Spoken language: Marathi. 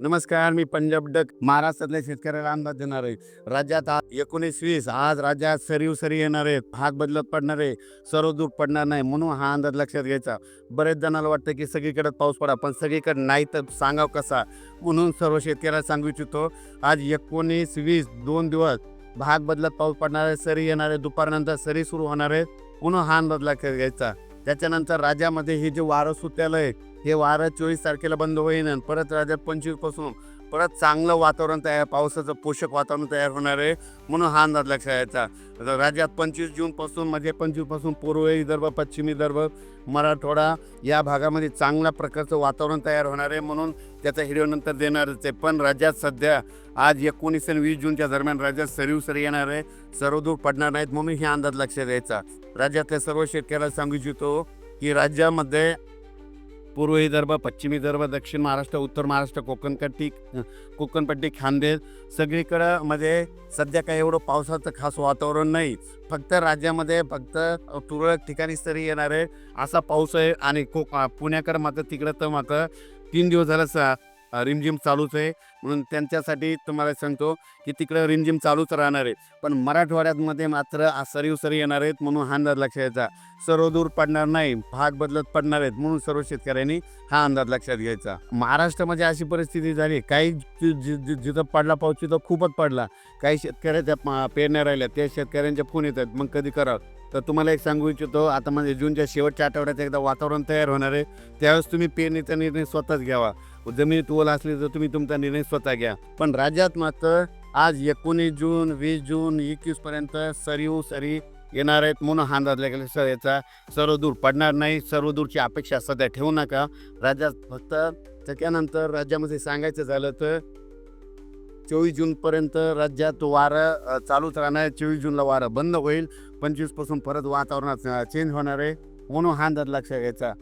नमस्कार मी पंजाब डक महाराष्ट्रातल्या शेतकऱ्याला अंदाज देणार आहे. राज्यात आज एकोणीस वीस आज राज्यात सरीव सरी येणार आहेत. भाग बदलत पडणार आहे. सर्व दूर पडणार नाही म्हणून हा अंदाज लक्षात घ्यायचा. बरेच जणांना वाटतं की सगळीकडे पाऊस पडा पण सगळीकडे नाही तर सांगाव कसा? म्हणून सर्व शेतकऱ्याला सांगू इच्छितो आज एकोणीस वीस दोन दिवस भाग बदलत पाऊस पडणार आहे सरी येणार आहे. दुपारनंतर सरी सुरू होणार आहे. म्हणून हा अंदाज लक्षात घ्यायचा. त्याच्यानंतर राज्यामध्ये हे जे वारं सुटलेलं आहे हे वारं चोवीस तारखेला बंद होईन परत राज्यात पंचवीसपासून परत चांगलं वातावरण तयार पावसाचं पोषक वातावरण तयार होणार आहे म्हणून हा अंदाज लक्षात यायचा. आता राज्यात पंचवीस जूनपासून म्हणजे पंचवीसपासून पूर्व विदर्भ पश्चिमी विदर्भ मराठवाडा या भागामध्ये चांगल्या प्रकारचं वातावरण तयार होणार आहे म्हणून त्याचा व्हिडिओ नंतर देणारच आहे. पण राज्यात सध्या आज एकोणीस आणि वीस जूनच्या दरम्यान राज्यात सरीव सरी येणार आहे सर्वदूर पडणार नाहीत म्हणून हे अंदाज लक्षात द्यायचा राज्यातल्या सर्व शेतकऱ्याला सांगू इच्छितो की राज्यामध्ये पूर्व विदर्भ पश्चिम विदर्भ दक्षिण महाराष्ट्र उत्तर महाराष्ट्र कोकणपट्टी कोकणपट्टी खानदेश. सगळीकडं मध्ये सध्या काही एवढं पावसाचं खास वातावरण नाही. फक्त राज्यामध्ये फक्त तुरळक ठिकाणी तरी येणार आहे. असा पाऊस आहे आणि को पुण्याकडं मात्र तिकडं तर मात्र तीन दिवस झालं सा रिमझिम चालूच आहे. म्हणून त्यांच्यासाठी तुम्हाला सांगतो की तिकडं रिमझिम चालूच राहणार आहे. पण मराठवाड्यामध्ये मात्र सरी उसरी येणार आहेत म्हणून हा अंदाज लक्षात घ्यायचा. सर्व दूर पडणार नाही भाग बदलत पडणार आहेत म्हणून सर्व शेतकऱ्यांनी हा अंदाज लक्षात घ्यायचा. महाराष्ट्रामध्ये अशी परिस्थिती झाली काही जि- जि- जिथं पडला पाऊस तिथं खूपच पडला. काही शेतकऱ्याच्या पेरण्या राहिल्या त्या शेतकऱ्यांच्या फोन येतात मग कधी करावं? तर तुम्हाला एक सांगू इच्छितो आता म्हणजे जूनच्या शेवटच्या आठवड्यात एकदा वातावरण तयार होणार आहे त्यावेळेस तुम्ही पेरणीचा निर्णय स्वतःच घ्यावा. जमिनीत ओल असली तर तुम्ही तुमचा निर्णय स्वतः घ्या. पण राज्यात मात्र आज एकोणीस जून वीस जून एकवीस पर्यंत सरीव सरी येणार आहेत म्हणून हा अंदाज सर याचा सर्व दूर पडणार नाही सर्व दूरची अपेक्षा सध्या ठेवू नका. राज्यात फक्त त्याच्यानंतर राज्यामध्ये सांगायचं झालं तर चोवीस जूनपर्यंत राज्यात वारं चालूच राहणार आहे चोवीस जूनला वारं बंद होईल. पंचवीसपासून परत वातावरणात चेंज होणार आहे. म्हणून हा अंदाज लक्षात घ्यायचा.